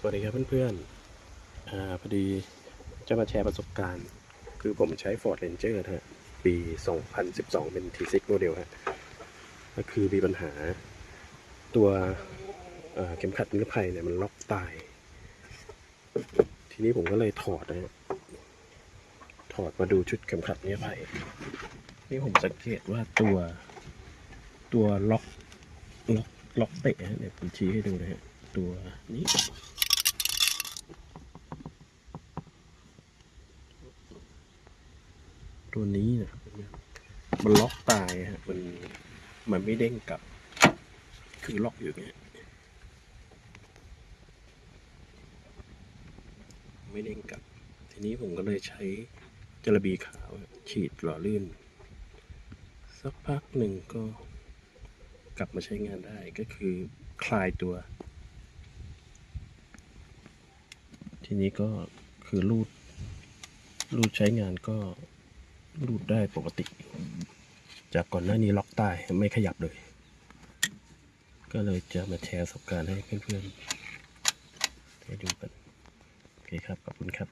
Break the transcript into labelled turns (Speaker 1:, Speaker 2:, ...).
Speaker 1: สวัสดีครับเพื่อนๆอพอดีจะมาแชร์ประสบการณ์ คือผมใช้ Ford Ranger นะฮะ ปี 2012 เป็น T6 โมเดลฮะ ก็คือมีปัญหาตัวเเข็มขัดนิรภัยเนี่ยมันล็อกตาย ทีนี้ผมก็เลยถอดนะฮะ ถอดมาดูชุดเข็มขัดนิรภัย นี่ผมสังเกตว่าตัวตัวล็อกล็อกล็อกเตะฮะเนี่ยผมชี้ให้ดูนะฮะ ตัวนี้ ตัวนี้นะมันล็อกตายฮะมันมันไม่เด้งกลับ คือล็อกอยู่เงี้ยไม่เด้งกลับ ทีนี้ผมก็เลยใช้จระบีขาวฉีดหล่อลื่น สักพักหนึ่งก็กลับมาใช้งานได้ก็คือคลายตัว ทีนี้ก็คือรูดรูดใช้งานก็ รูดได้ปกติ จากก่อนหน้านี้ล็อกใต้ไม่ขยับเลย ก็เลยจะมาแชร์ประสบการณ์ให้เพื่อนๆได้ดูกัน โอเคครับ ขอบคุณครับ